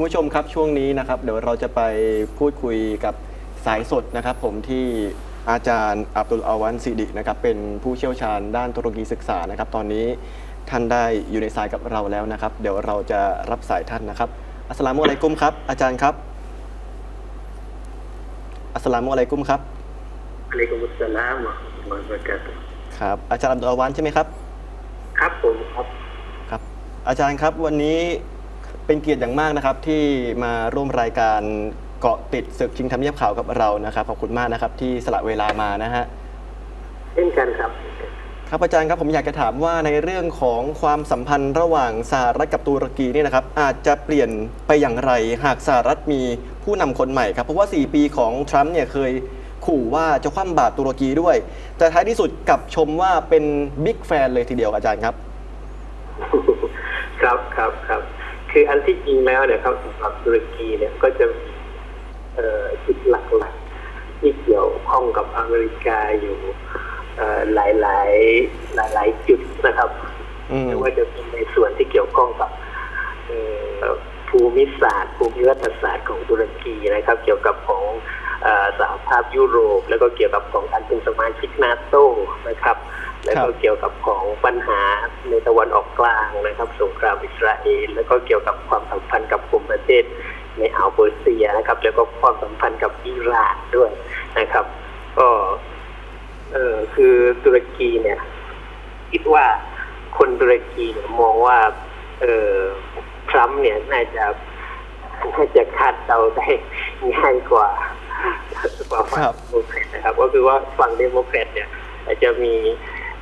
คุณผู้ชมครับช่วงนี้นะครับ เดี๋ยวเราจะไปพูดคุยกับสายสดนะครับ ผมที่อาจารย์อับดุลอาวันซิดินะครับเป็นผู้เชี่ยวชาญด้านตุรกีศึกษานะครับ ตอนนี้ท่านได้อยู่ในสายกับเราแล้วนะครับ เดี๋ยวเราจะรับสายท่านนะครับ อัสสลามุอะลัยกุมครับ อาจารย์ครับ อัสสลามุอะลัยกุมครับอะลัยกุมุสสลามวะเราะห์มะตุลลอฮิวะบะเราะกาตุฮ์ครับ อาจารย์อับดุลอาวันใช่ไหมครับ ครับผมครับครับ อาจารย์ครับวันนี้ เป็นเกียรติอย่างมากนะครับที่มาร่วมรายการเกาะติดศึกชิงทำเนียบข่าวกับเรานะครับขอบคุณมากนะครับที่สละเวลามานะฮะเช่นกันครับ ครับอาจารย์ครับผมอยากจะถามว่าในเรื่องของความสัมพันธ์ระหว่างสหรัฐกับตุรกีเนี่ยนะครับ อาจจะเปลี่ยนไปอย่างไร หากสหรัฐมีผู้นำคนใหม่ครับเพราะว่า 4 ปีของทรัมป์เนี่ยเคยขู่ว่าจะคว่ำบาตรตุรกีด้วย แต่ท้ายที่สุดกลับชมว่าเป็นบิ๊กแฟนเลยทีเดียวอาจารย์ครับ ครับครับครับ คืออันที่จริงแล้วเนี่ยครับสำหรับตุรกีเนี่ยก็จะมีเอ่อจุดหลักๆที่เกี่ยวข้องกับอเมริกาอยู่เอ่อหลายหลายหลายหลายๆจุดนะครับอืมไม่ว่าจะเป็นในส่วนที่เกี่ยวข้องกับเอ่อภูมิศาสตร์ ภูมิรัฐศาสตร์ของตุรกีนะครับ เกี่ยวกับของเอ่อ สหภาพยุโรป แล้วก็เกี่ยวกับของการเป็นสมาชิกนาโตนะครับ แล้วก็เกี่ยวกับของปัญหาในตะวันออกกลางนะครับ สงครามอิสราเอลแล้วก็เกี่ยวกับความสัมพันธ์กับกลุ่มประเทศในอ่าวเปอร์เซียนะครับ แล้วก็ความสัมพันธ์กับอิหร่านด้วยนะครับ ก็เออคือตุรกีเนี่ยคิดว่าคนตุรกีเนี่ยมองว่าเออทรัมป์เนี่ยน่าจะน่าจะคาดเดาได้ง่ายกว่า กว่าฝั่งครับเดโมแครตนะครับ ก็คือว่าฝั่งเดโมแครตเนี่ยอาจจะมี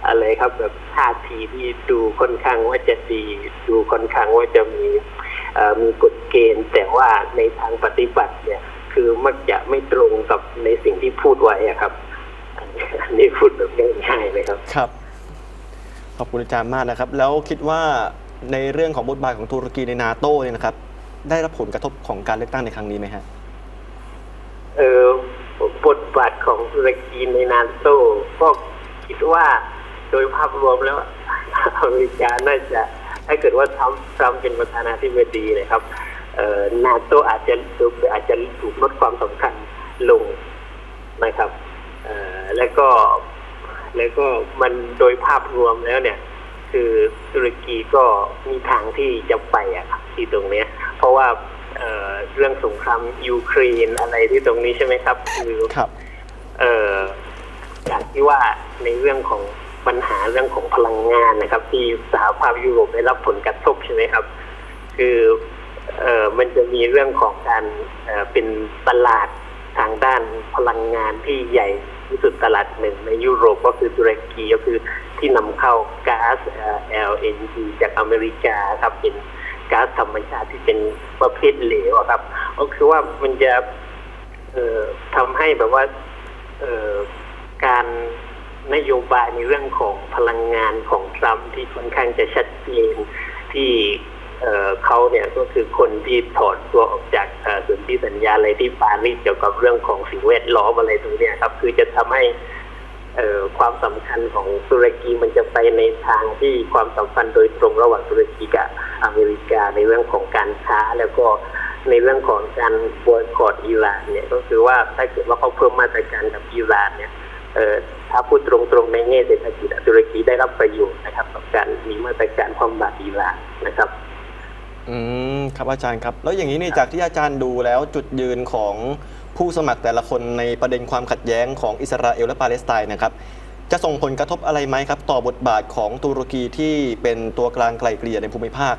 อะไรครับแบบท่าทีที่ดูค่อนข้างว่าจะดี ดูค่อนข้างว่าจะมีเอ่อมีกฎเกณฑ์ แต่ว่าในทางปฏิบัติเนี่ย คือมักจะไม่ตรงกับในสิ่งที่พูดไว้อะครับอันนี้พูดแบบง่ายๆเลยครับครับขอบคุณอาจารย์มากนะครับ แล้วคิดว่าในเรื่องของบทบาทของตุรกีในนาโต้เนี่ยนะครับ ได้รับผลกระทบของการเลือกตั้งในครั้งนี้ไหมฮะ เออบทบาทของ ตุรกีในนาโต้ก็คิดว่าโดยภาพรวมแล้วอเมริกาน่าจะถ้าเกิดว่าทรัมป์ทรัมป์เป็นประธานาธิบดีนะครับนาโตอาจจะอาจจะถูกลดความสำคัญลงนะครับแล้วก็แล้วก็มันโดยภาพรวมแล้วเนี่ย คือตุรกีก็มีทางที่จะไปอะครับที่ตรงเนี้ย เพราะว่าเเรื่องสงครามยูเครนอะไรที่ตรงนี้ใช่ไหมครับ คือครับ เอ่ออย่างที่ว่าในเรื่องของปัญหาเรื่องของพลังงานนะครับ ที่สหภาพยุโรปได้รับผลกระทบใช่ไหมครับ คือเอ่อมันจะมีเรื่องของการเอ่อเป็นตลาดทางด้านพลังงานที่ใหญ่ที่สุดตลาดหนึ่งในยุโรปก็คือตุรกีก็คือที่นำเข้าก๊าซ LNG จากอเมริกาครับเป็นก๊าซธรรมชาติที่เป็นประเภทเหลวครับ ก็คือว่ามันจะเออทำให้แบบว่า การนโยบายในเรื่องของพลังงานของทรัมป์ที่ค่อนข้างจะชัดเจนที่เเขาเนี่ยก็คือคนที่ถอนตัวออกจากเอ่อสนธิสัญญาอะไรที่ปารีสเกี่ยวกับเรื่องของสิ่งแวดล้อมอะไรตรงเนี้ยครับ คือจะทำให้เอ่อความสำคัญของตุรกีมันจะไปในทางที่ความสัมพันธ์โดยตรงระหว่างตุรกีกับอเมริกาในเรื่องของการค้าแล้วก็ ในเรื่องของการบอยคอดอิหร่านเนี่ยก็คือว่าถ้าเกิดว่าเขาเพิ่มมาตรการกับอิหร่านเนี่ยเออถ้าพูดตรงๆในแง่เศรษฐกิจตุรกีได้รับประโยชน์นะครับกับการมีมาตรการความบาดอิหร่านนะครับอืมครับอาจารย์ครับ แล้วอย่างนี้เนี่ยจากที่อาจารย์ดูแล้วจุดยืนของผู้สมัครแต่ละคนในประเด็นความขัดแย้งของอิสราเอลและปาเลสไตน์นะครับ จะส่งผลกระทบอะไรไหมครับ ต่อบทบาทของตุรกีที่เป็นตัวกลางไกลเกลี่ยในภูมิภาค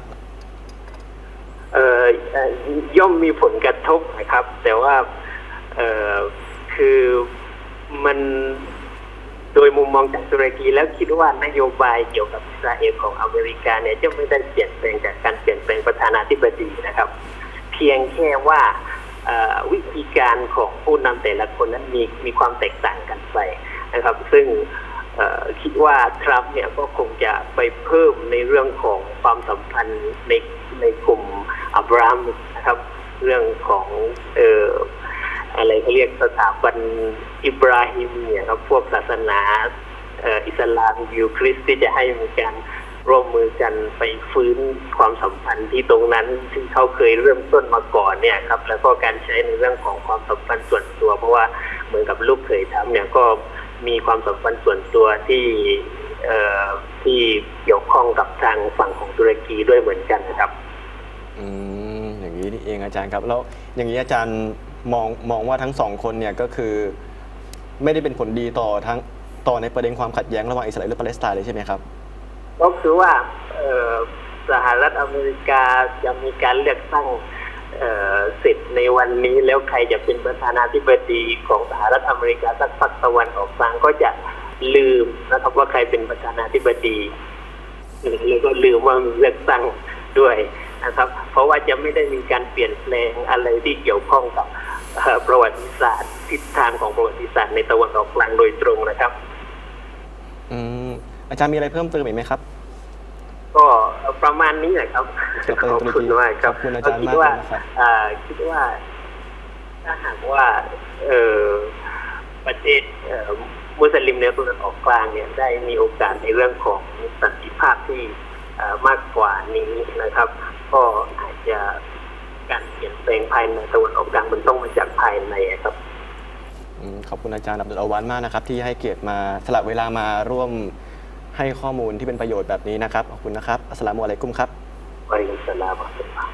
ย่อมมีผลกระทบนะครับ แต่ว่าคือมันโดยมุมมองจากตุรกีแล้วคิดว่านโยบายเกี่ยวกับอิสราเอลของอเมริกาเนี่ยจะไม่ได้เปลี่ยนแปลงจากการเปลี่ยนแปลงประธานาธิบดีนะครับ เพียงแค่ว่าวิธีการของผู้นำแต่ละคนนั้นมีมีความแตกต่างกันไปนะครับ ซึ่งคิดว่าทรัมป์เนี่ยก็คงจะไปเพิ่มในเรื่องของ ความสัมพันธ์ในในกลุ่มอับรามนะครับ เรื่องของเอ่ออะไรเขาเรียกสถาบันอิบราฮิมเนี่ยครับพวกศาสนาเอ่ออิสลามยิวคริสต์ที่จะให้มีการร่วมมือกันไปฟื้นความสัมพันธ์ที่ตรงนั้นที่เขาเคยเริ่มต้นมาก่อนเนี่ยครับ แล้วก็การใช้ในเรื่องของความสัมพันธ์ส่วนตัว เพราะว่าเหมือนกับลูกเคยทำเนี่ยก็มีความสัมพันธ์ส่วนตัวที่ ที่เกี่ยวข้องกับทางฝั่งของตุรกีด้วยเหมือนกันนะครับอืมอย่างนี้นี่เองอาจารย์ครับ แล้วอย่างนี้อาจารย์มองมองว่าทั้งสองคนเนี่ยก็คือ ไม่ได้เป็นผลดีต่อทั้งต่อในประเด็นความขัดแย้งระหว่างอิสราเอลและปาเลสไตน์เลยใช่ไหมครับก็คือว่าเอ่อสหรัฐอเมริกาจะมีการเลือกตั้งเอ่อเสร็จในวันนี้แล้วใครจะเป็นประธานาธิบดีของสหรัฐอเมริกาสักพักตะวันออกกลางก็จะ ลืมนะครับว่าใครเป็นประธานาธิบดีแล้วก็ลืมว่ามีเลือกตั้งด้วยนะครับ เพราะว่าจะไม่ได้มีการเปลี่ยนแปลงอะไรที่เกี่ยวข้องกับเอ่อประวัติศาสตร์ทิศทางของประวัติศาสตร์ในตะวันออกกลางโดยตรงนะครับอืมอาจารย์มีอะไรเพิ่มเติมอีกไหมครับ ก็ประมาณนี้แหละครับครับขอบคุณมากครับขอบคุณอาจารย์คิดมากว่าเลยนะครับอ่าคิดว่าถ้าหากว่า เออประเทศเอ่อ มุสลิมในตะวันออกกลางเนี่ยได้มีโอกาสในเรื่องของสันติภาพที่เอ่อมากกว่านี้นะครับ ก็อาจจะการเปลี่ยนแปลงภายในตะวันออกกลางมันต้องมาจากภายในอะครับอืมขอบคุณอาจารย์อับดุลอาวานมากนะครับ ที่ให้เกียรติมาสละเวลามาร่วมให้ข้อมูลที่เป็นประโยชน์แบบนี้นะครับขอบคุณนะครับอัสสลามุอะลัยกุมครับวะอะลัยกุมสสลามวะเราะห์มะตุลลอฮ์